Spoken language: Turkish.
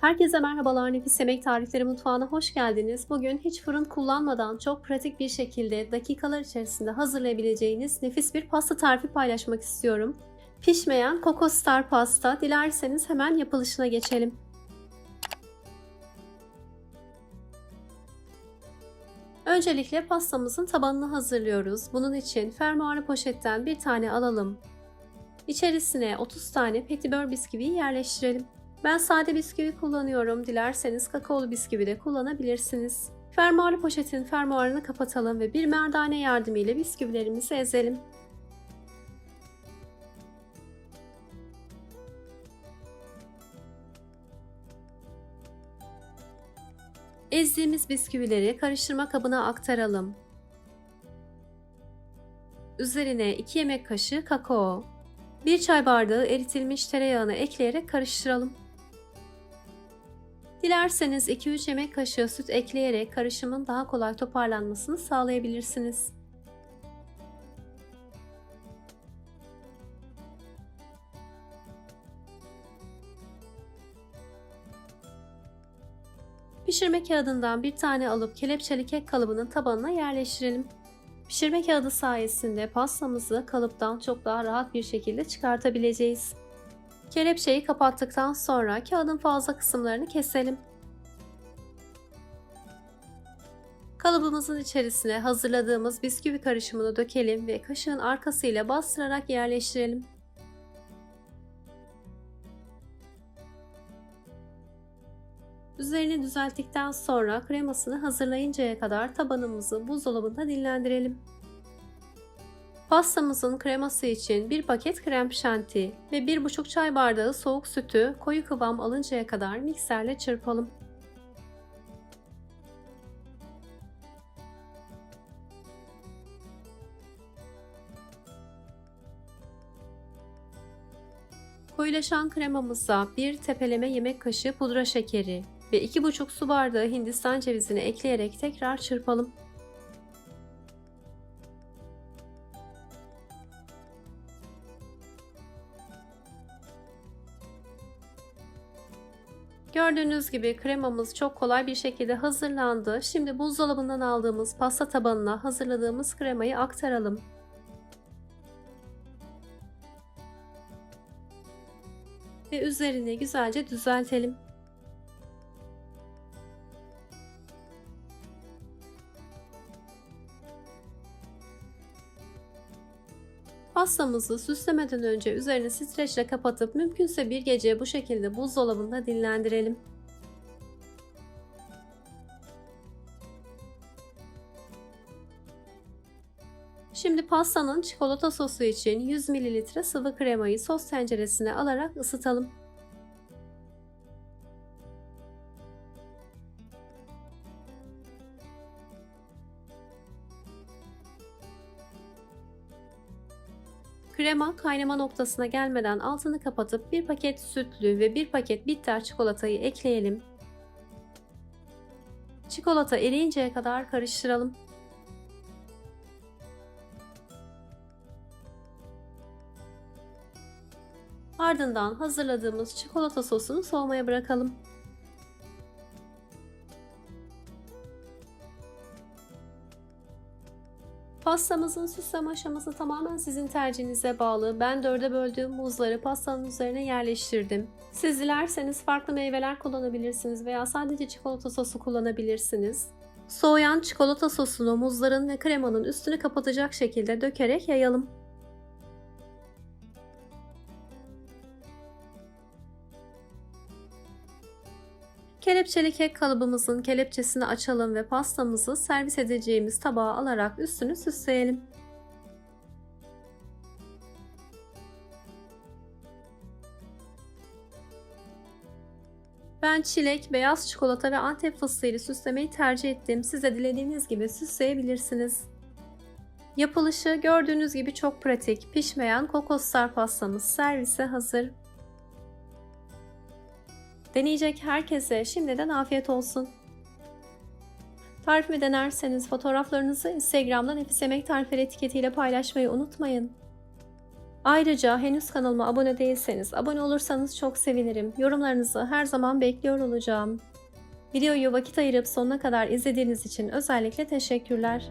Herkese merhabalar Nefis Yemek Tarifleri Mutfağı'na hoş geldiniz. Bugün hiç fırın kullanmadan çok pratik bir şekilde dakikalar içerisinde hazırlayabileceğiniz nefis bir pasta tarifi paylaşmak istiyorum. Pişmeyen Coco Star pasta. Dilerseniz hemen yapılışına geçelim. Öncelikle pastamızın tabanını hazırlıyoruz. Bunun için fermuarlı poşetten bir tane alalım. İçerisine 30 tane petibör bisküviyi yerleştirelim. Ben sade bisküvi kullanıyorum. Dilerseniz kakaolu bisküvi de kullanabilirsiniz. Fermuarlı poşetin fermuarını kapatalım ve bir merdane yardımıyla bisküvilerimizi ezelim. Ezdiğimiz bisküvileri karıştırma kabına aktaralım. Üzerine 2 yemek kaşığı kakao, 1 çay bardağı eritilmiş tereyağını ekleyerek karıştıralım. Dilerseniz 2-3 yemek kaşığı süt ekleyerek karışımın daha kolay toparlanmasını sağlayabilirsiniz. Pişirme kağıdından bir tane alıp kelepçeli kek kalıbının tabanına yerleştirelim. Pişirme kağıdı sayesinde pastamızı kalıptan çok daha rahat bir şekilde çıkartabileceğiz. Kelepçeyi kapattıktan sonra kağıdın fazla kısımlarını keselim. Kalıbımızın içerisine hazırladığımız bisküvi karışımını dökelim ve kaşığın arkasıyla bastırarak yerleştirelim. Üzerini düzelttikten sonra kremasını hazırlayıncaya kadar tabanımızı buzdolabında dinlendirelim. Pastamızın kreması için 1 paket krem şanti ve 1,5 çay bardağı soğuk sütü koyu kıvam alıncaya kadar mikserle çırpalım. Koyulaşan kremamıza bir tepeleme yemek kaşığı pudra şekeri ve 2,5 su bardağı hindistan cevizini ekleyerek tekrar çırpalım. Gördüğünüz gibi kremamız çok kolay bir şekilde hazırlandı. Şimdi buzdolabından aldığımız pasta tabanına hazırladığımız kremayı aktaralım. Ve üzerini güzelce düzeltelim. Pastamızı süslemeden önce üzerini streçle kapatıp mümkünse bir gece bu şekilde buzdolabında dinlendirelim. Şimdi pastanın çikolata sosu için 100 ml sıvı kremayı sos tenceresine alarak ısıtalım. Krema kaynama noktasına gelmeden altını kapatıp bir paket sütlü ve bir paket bitter çikolatayı ekleyelim. Çikolata eriyinceye kadar karıştıralım. Ardından hazırladığımız çikolata sosunu soğumaya bırakalım. Pastamızın süsleme aşaması tamamen sizin tercihinize bağlı. Ben dörde böldüğüm muzları pastanın üzerine yerleştirdim. Siz dilerseniz farklı meyveler kullanabilirsiniz veya sadece çikolata sosu kullanabilirsiniz. Soğuyan çikolata sosunu muzların ve kremanın üstünü kapatacak şekilde dökerek yayalım. Kelepçeli kek kalıbımızın kelepçesini açalım ve pastamızı servis edeceğimiz tabağa alarak üstünü süsleyelim. Ben çilek, beyaz çikolata ve antep fıstığı ile süslemeyi tercih ettim. Siz de dilediğiniz gibi süsleyebilirsiniz. Yapılışı gördüğünüz gibi çok pratik. Pişmeyen kokoslar pastamız servise hazır. Deneyecek herkese şimdiden afiyet olsun. Tarifimi denerseniz fotoğraflarınızı Instagram'da Nefis Yemek Tarifleri etiketiyle paylaşmayı unutmayın. Ayrıca henüz kanalıma abone değilseniz abone olursanız çok sevinirim. Yorumlarınızı her zaman bekliyor olacağım. Videoyu vakit ayırıp sonuna kadar izlediğiniz için özellikle teşekkürler.